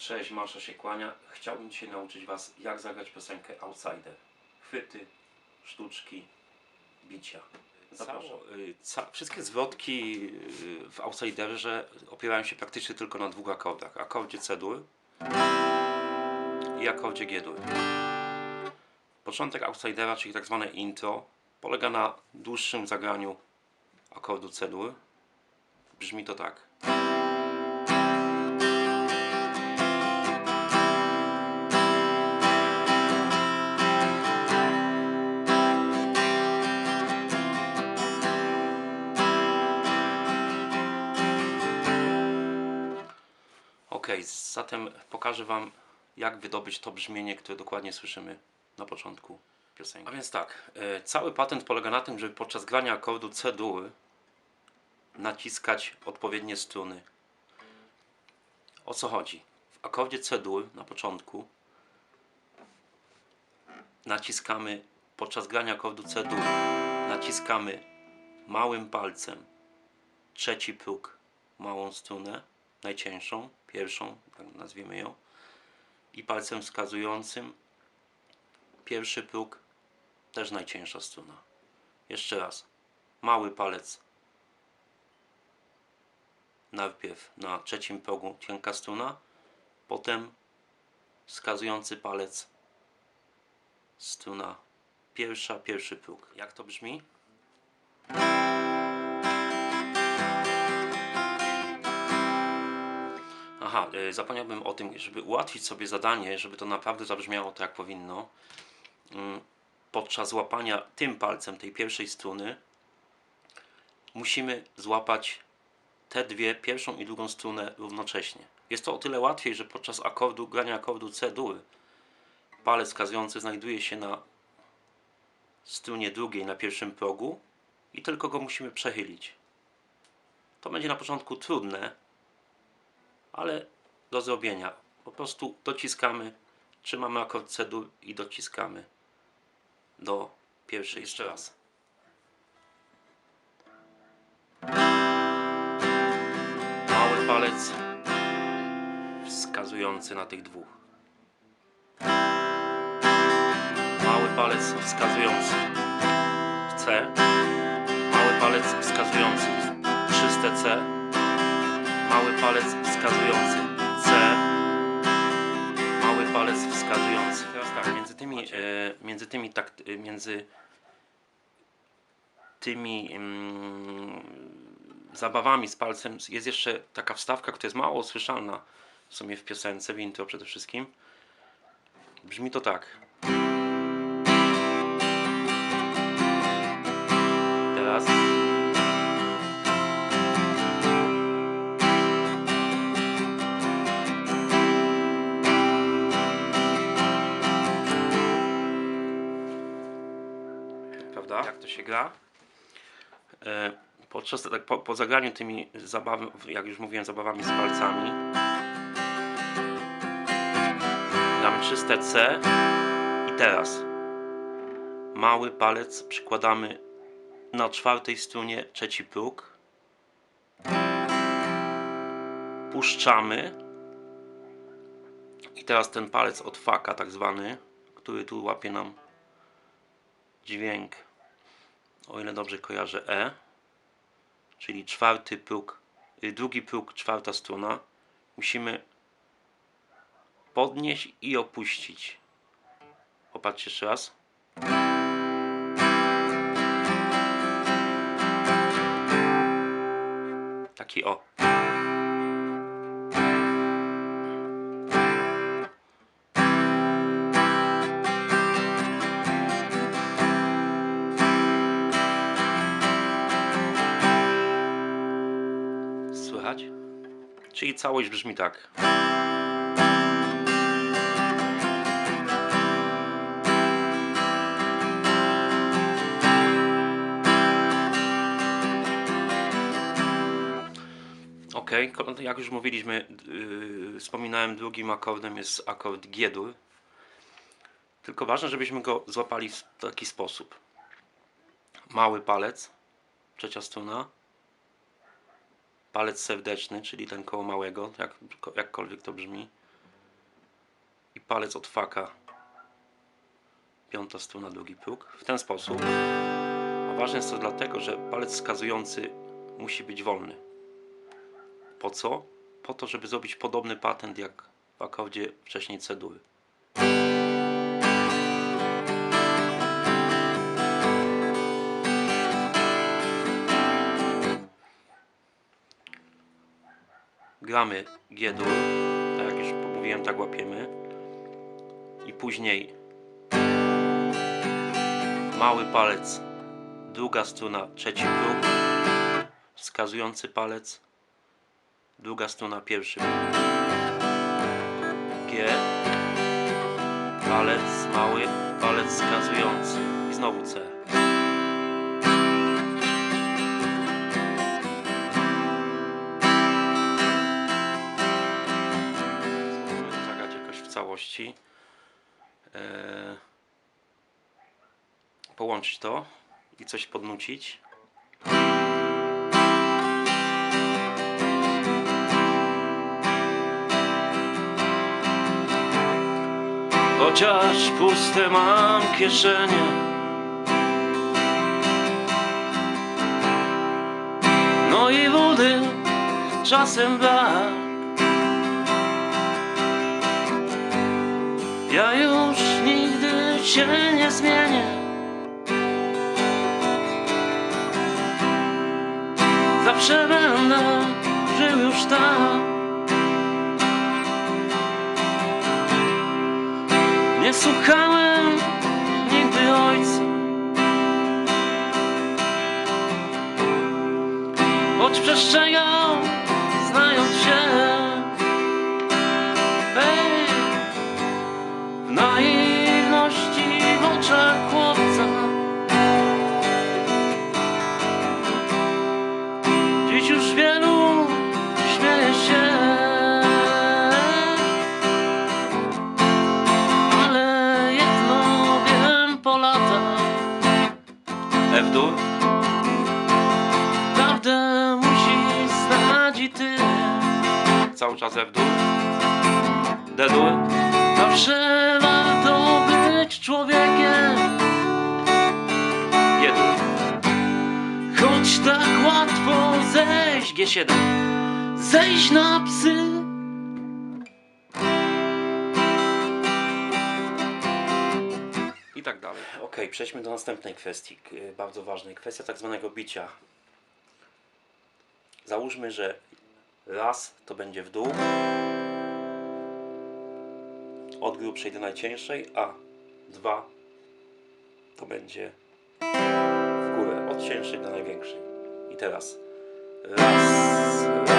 Cześć, Masza się kłania. Chciałbym dzisiaj nauczyć Was, jak zagrać piosenkę Outsider. Chwyty, sztuczki, bicia. Zapraszam. Y, Ca wszystkie zwrotki y, w Outsiderze opierają się praktycznie tylko na dwóch akordach. Akordzie C-dur i akordzie G-dur. Początek Outsidera, czyli tak zwane intro, polega na dłuższym zagraniu akordu C-dur. Brzmi to tak. Zatem pokażę Wam, jak wydobyć to brzmienie, które dokładnie słyszymy na początku piosenki. A więc tak, e, cały patent polega na tym, żeby podczas grania akordu C-dur naciskać odpowiednie struny. O co chodzi? W akordzie C-dur na początku naciskamy podczas grania akordu C-dur naciskamy małym palcem trzeci próg, małą strunę, najcięższą, pierwszą, tak nazwijmy ją, i palcem wskazującym pierwszy próg, też najcięższa struna. Jeszcze raz, mały palec najpierw na trzecim progu cienka struna, potem wskazujący palec struna pierwsza, pierwszy próg. Jak to brzmi? Aha, y, zapomniałbym o tym, żeby ułatwić sobie zadanie, żeby to naprawdę zabrzmiało tak jak powinno. Mm, Podczas łapania tym palcem tej pierwszej struny musimy złapać te dwie, pierwszą i drugą strunę równocześnie. Jest to o tyle łatwiej, że podczas akordu, grania akordu C-dur palec wskazujący znajduje się na strunie drugiej na pierwszym progu i tylko go musimy przechylić. To będzie na początku trudne, ale do zrobienia. Po prostu dociskamy, trzymamy akord C-dur i dociskamy do pierwszej. Jeszcze raz. Mały palec wskazujący na tych dwóch. Mały palec wskazujący w C. Mały palec wskazujący w czyste C mały palec wskazujący C, mały palec wskazujący. Teraz tak, między tymi, e, między tymi tak, e, między tymi mm, zabawami z palcem jest jeszcze taka wstawka, która jest mało słyszalna w sumie w piosence, w intro przede wszystkim. Brzmi to tak. Jak to się gra? E, podczas tak, po, po zagraniu tymi zabawami, jak już mówiłem, zabawami z palcami, gramy czyste C. I teraz. Mały palec przykładamy na czwartej strunie trzeci próg, puszczamy. I teraz ten palec od faka tak zwany, który tu łapie nam dźwięk, o ile dobrze kojarzę, E, czyli czwarty próg, y, drugi próg, czwarta struna, musimy podnieść i opuścić. Popatrzcie jeszcze raz. Taki o. Czyli całość brzmi tak. Ok, ko- jak już mówiliśmy, yy, wspominałem, drugim akordem jest akord G-dur. Tylko ważne, żebyśmy go złapali w taki sposób. Mały palec, trzecia struna, palec serdeczny, czyli ten koło małego, jak, jakkolwiek to brzmi, i palec od faka. Piąta struna, drugi próg. W ten sposób. A ważne jest to dlatego, że palec wskazujący musi być wolny. Po co? Po to, żeby zrobić podobny patent jak w akordzie wcześniej C-dury. Gramy G-dur, tak jak już mówiłem, tak łapiemy. I później mały palec, druga struna, trzeci próg, wskazujący palec, druga struna, pierwszy. G, palec mały, palec wskazujący i znowu C. całości. Eee, połączyć to i coś podnucić. Chociaż puste mam kieszenie No i wody czasem brak Ja już nigdy się nie zmienię. Zawsze będę żył już tak Nie słuchałem nigdy ojca. Choć przestrzegał F-dur Prawdę musisz znać i ty. Cały czas F-dur D-dur Zawsze warto być człowiekiem. Jeden. Choć tak łatwo zejść G7 Zejść na psy tak dalej. Ok, przejdźmy do następnej kwestii, k- bardzo ważnej. Kwestia tak zwanego bicia. Załóżmy, że raz to będzie w dół, od grubszej do najcieńszej, a dwa to będzie w górę, od cięższej do największej. I teraz raz, raz,